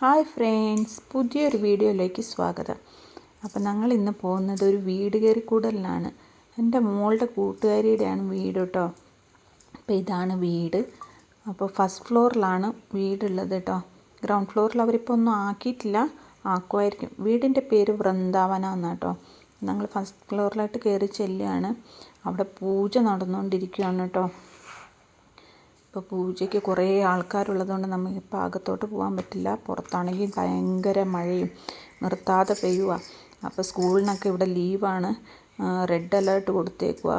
Hi friends പുതിയൊരു വീഡിയോയിലേക്ക് സ്വാഗതം. അപ്പോൾ ഞങ്ങൾ ഇന്ന് പോകുന്നത് ഒരു വീട് കയറി കൂടലിലാണ് എന്റെ മോളുടെ കൂട്ടുകാരിയുടെയാണ് വീട് കേട്ടോ. അപ്പോൾ ഇതാണ് വീട്. അപ്പോൾ ഫസ്റ്റ് ഫ്ലോറിലാണ് വീടുള്ളത് കേട്ടോ. ഗ്രൗണ്ട് ഫ്ലോറിൽ അവരിപ്പോൾ ഒന്നും ആക്കിയിട്ടില്ല ആക്കുമായിരിക്കും. വീടിന്റെ പേര് വൃന്ദാവന എന്നാണ് കേട്ടോ. ഞങ്ങൾ ഫസ്റ്റ് ഫ്ലോറിലായിട്ട് കയറി ചെല്ലുകയാണ്. അവിടെ പൂജ നടന്നുകൊണ്ടിരിക്കുകയാണ് കേട്ടോ. ഇപ്പോൾ പൂജയ്ക്ക് കുറേ ആൾക്കാരുള്ളതുകൊണ്ട് നമുക്ക് ഇപ്പോൾ അകത്തോട്ട് പോകാൻ പറ്റില്ല. പുറത്താണെങ്കിൽ ഭയങ്കര മഴയും നിർത്താതെ പെയ്യുക അപ്പോൾ സ്കൂളിനൊക്കെ ഇവിടെ ലീവാണ്. റെഡ് അലേർട്ട് കൊടുത്തേക്കുക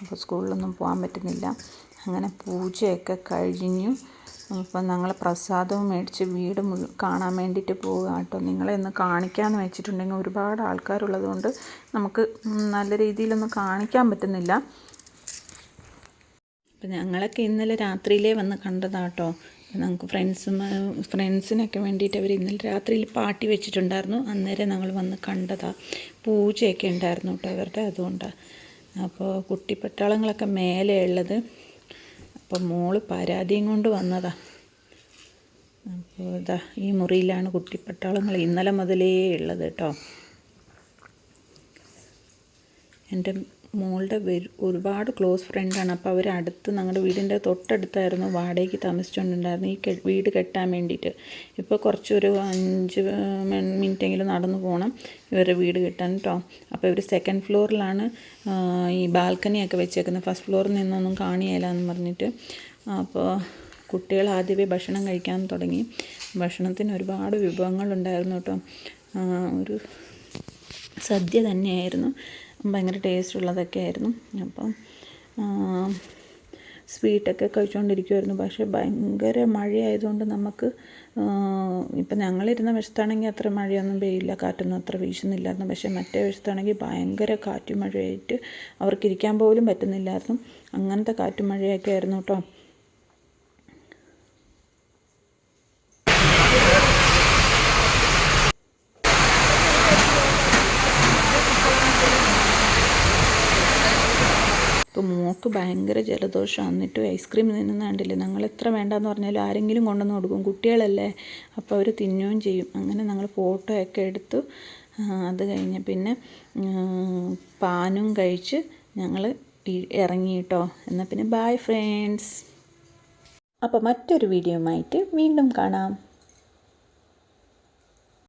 അപ്പോൾ സ്കൂളിലൊന്നും പോകാൻ പറ്റുന്നില്ല. അങ്ങനെ പൂജയൊക്കെ കഴിഞ്ഞു. അപ്പം ഞങ്ങൾ പ്രസാദവും മേടിച്ച് വീട് കാണാൻ വേണ്ടിയിട്ട് പോവുക കേട്ടോ. നിങ്ങളെ ഒന്ന് കാണിക്കാമെന്ന് വെച്ചിട്ടുണ്ടെങ്കിൽ ഒരുപാട് ആൾക്കാരുള്ളതുകൊണ്ട് നമുക്ക് നല്ല രീതിയിലൊന്നും കാണിക്കാൻ പറ്റുന്നില്ല. അപ്പം ഞങ്ങളൊക്കെ ഇന്നലെ രാത്രിയിലേ വന്ന് കണ്ടതാട്ടോ. ഞങ്ങൾക്ക് ഫ്രണ്ട്സും ഫ്രണ്ട്സിനൊക്കെ വേണ്ടിയിട്ട് അവർ ഇന്നലെ രാത്രിയിൽ പാട്ടി വെച്ചിട്ടുണ്ടായിരുന്നു. അന്നേരം ഞങ്ങൾ വന്ന് കണ്ടതാണ് പൂജയൊക്കെ ഉണ്ടായിരുന്നു കേട്ടോ അവരുടെ അതുകൊണ്ടാണ് അപ്പോൾ കുട്ടിപ്പട്ടാളങ്ങളൊക്കെ മേലെ ഉള്ളത്. അപ്പോൾ മോൾ പരാതിയും കൊണ്ട് വന്നതാണ് അപ്പോൾ ഇതാ ഈ മുറിയിലാണ് കുട്ടിപ്പട്ടാളങ്ങൾ ഇന്നലെ മുതലേ ഉള്ളത് കേട്ടോ എന്റെ മോളുടെ ഒരുപാട് ക്ലോസ് ഫ്രണ്ടാണ് അപ്പോൾ അവർ അടുത്ത് ഞങ്ങളുടെ വീടിന്റെ തൊട്ടടുത്തായിരുന്നു വാടകയ്ക്ക് താമസിച്ചുകൊണ്ടുണ്ടായിരുന്നു ഈ വീട് കെട്ടാൻ വേണ്ടിയിട്ട് ഇപ്പോൾ കുറച്ചൊരു അഞ്ച് മിനിറ്റെങ്കിലും നടന്നു പോകണം ഇവരുടെ വീട് കെട്ടാൻ കേട്ടോ അപ്പോൾ ഇവർ സെക്കൻഡ് ഫ്ലോറിലാണ് ഈ ബാൽക്കണിയൊക്കെ വെച്ചേക്കുന്നത് ഫസ്റ്റ് ഫ്ലോറിൽ നിന്നൊന്നും കാണിയല്ല എന്ന് പറഞ്ഞിട്ട്. അപ്പോൾ കുട്ടികൾ ആദ്യമേ ഭക്ഷണം കഴിക്കാൻ തുടങ്ങി. ഭക്ഷണത്തിന് ഒരുപാട് വിഭവങ്ങളുണ്ടായിരുന്നു കേട്ടോ ഒരു സദ്യ തന്നെയായിരുന്നു. ഭയങ്കര ടേസ്റ്റ് ഉള്ളതൊക്കെ ആയിരുന്നു അപ്പം സ്വീറ്റൊക്കെ കഴിച്ചുകൊണ്ടിരിക്കുമായിരുന്നു പക്ഷേ ഭയങ്കര മഴയായതുകൊണ്ട് നമുക്ക് ഇപ്പം ഞങ്ങളിരുന്ന വശത്താണെങ്കിൽ അത്ര മഴയൊന്നും പെയ്യില്ല. കാറ്റൊന്നും അത്ര വീശുന്നില്ലായിരുന്നു. പക്ഷേ മറ്റേ വശത്താണെങ്കിൽ ഭയങ്കര കാറ്റും മഴയായിട്ട് അവർക്ക് ഇരിക്കാൻ പോലും പറ്റുന്നില്ലായിരുന്നു. അങ്ങനത്തെ കാറ്റും മഴയൊക്കെ ആയിരുന്നു കേട്ടോ. ഇപ്പോൾ മോൾക്ക് ഭയങ്കര ജലദോഷം എന്നിട്ട് ഐസ്ക്രീം തിന്നുന്ന കണ്ടില്ലേ? ഞങ്ങൾ എത്ര വേണ്ടെന്ന് പറഞ്ഞാലും ആരെങ്കിലും കൊണ്ടുവന്ന് കൊടുക്കും. കുട്ടികളല്ലേ? അപ്പോൾ അവർ തിന്നുകയും ചെയ്യും. അങ്ങനെ ഞങ്ങൾ ഫോട്ടോ ഒക്കെ എടുത്തു. അത് കഴിഞ്ഞ് പിന്നെ പാനും കഴിച്ച് ഞങ്ങൾ ഇറങ്ങി കേട്ടോ എന്നാൽ പിന്നെ ബായ് ഫ്രണ്ട്സ് അപ്പോൾ മറ്റൊരു വീഡിയോ ആയിട്ട് വീണ്ടും കാണാം.